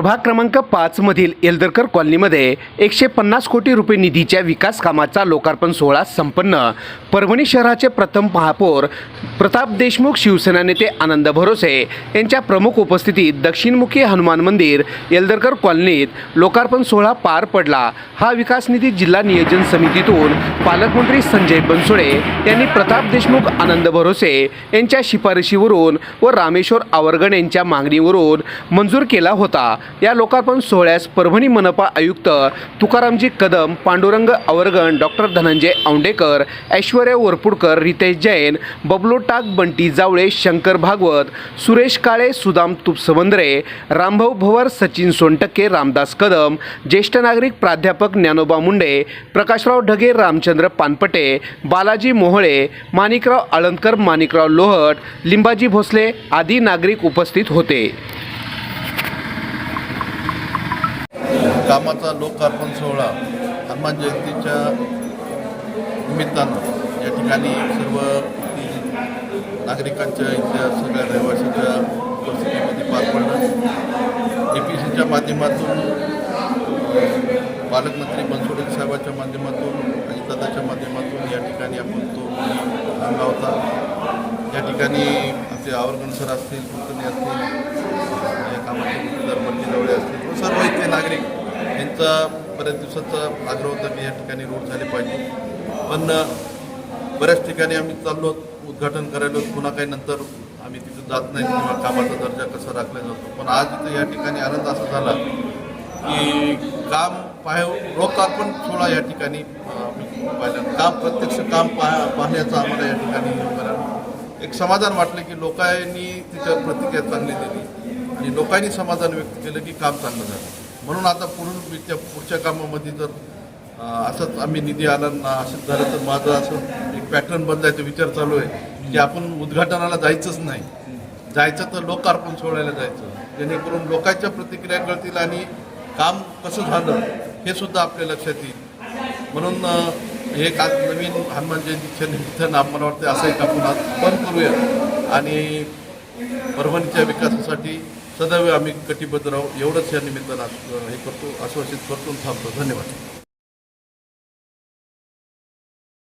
प्रभाग क्रमांक पाचमधील येलदरकर कॉलनीमध्ये एकशे पन्नास कोटी रुपये निधीच्या विकास कामाचा लोकार्पण सोहळा संपन्न. परभणी शहराचे प्रथम महापौर प्रताप देशमुख शिवसेना नेते आनंद भरोसे यांच्या प्रमुख उपस्थितीत दक्षिणमुखी हनुमान मंदिर येलदरकर कॉलनीत लोकार्पण सोहळा पार पडला. हा विकास निधी जिल्हा नियोजन समितीतून पालकमंत्री संजय बनसोडे यांनी प्रताप देशमुख आनंद भरोसे यांच्या शिफारशीवरून व रामेश्वर आवरगण यांच्या मागणीवरून मंजूर केला होता. या लोकार्पण सोहळ्यास परभणी मनपा आयुक्त तुकारामजी कदम पांडुरंग आवरगण डॉक्टर धनंजय औंडेकर ऐश्वर्या वरपुडकर रितेश जैन बबलो टाक बंटी जावळे शंकर भागवत सुरेश काळे सुदाम तुपसवंद्रे रामभाऊ भवर सचिन सोनटक्के रामदास कदम ज्येष्ठ नागरिक प्राध्यापक ज्ञानोबा मुंडे प्रकाशराव ढगे रामचंद्र पानपटे बालाजी मोहळे माणिकराव आळंदकर माणिकराव लोहट लिंबाजी भोसले आदी नागरिक उपस्थित होते. कामाचा लोकार्पण सोहळा हनुमान जयंतीच्या निमित्तानं या ठिकाणी सर्व नागरिकांच्या इथल्या सगळ्या रहिवाशांच्या उपस्थितीमध्ये पार पडलं ए पी सीच्या माध्यमातून पालकमंत्री बनसोडे साहेबाच्या माध्यमातून आणि दादाच्या माध्यमातून या ठिकाणी आपण तो आणला होता या ठिकाणी आमचे आवरगण सर असतील कुलकर्णी असतील या कामाचे गुत्तेदार बंटी जवळे असतील सर्व इथले नागरिक यांचा बऱ्याच दिवसाचा आग्रह होता की या ठिकाणी रोड झाले पाहिजे. पण बऱ्याच ठिकाणी आम्ही चाललो उद्घाटन करायलो पुन्हा काही नंतर आम्ही तिथं जात नाही किंवा कामाचा दर्जा कसा राखला जातो. पण आज इथं या ठिकाणी आनंद असा झाला की काम पाह लोकार्पण सोहळा या ठिकाणी अ, पाहिलं. काम प्रत्यक्ष काम पाह पाहण्याचं आम्हाला या ठिकाणी एक समाधान वाटलं की लोकांनी तिच्यावर प्रतिक्रिया चांगली दिली आणि लोकांनी समाधान व्यक्त केलं की काम चांगलं झालं. म्हणून आता पुढून त्या पुढच्या कामामध्ये जर असंच आम्ही निधी आला ना असंच झालं तर माझं असं एक पॅटर्न बदलायचा विचार चालू आहे की आपण उद्घाटनाला जायचंच नाही. जायचं तर लोकार्पण सोडायला जायचं. जेणेकरून लोकांच्या प्रतिक्रिया कळतील आणि काम कसं झालं हे सुद्धा आपल्या लक्षात येईल. म्हणून हे आज नवीन हनुमान जयंतीच्या निमित्तानं आम्हाला वाटतं असं एक आपण आज बंद करूया. आणि परभणीच्या विकासासाठी सदैव आम्ही कटिबद्ध राहू एवढंच या निमित्तानं हे करतो आश्वासित करतो थांबतो. धन्यवाद.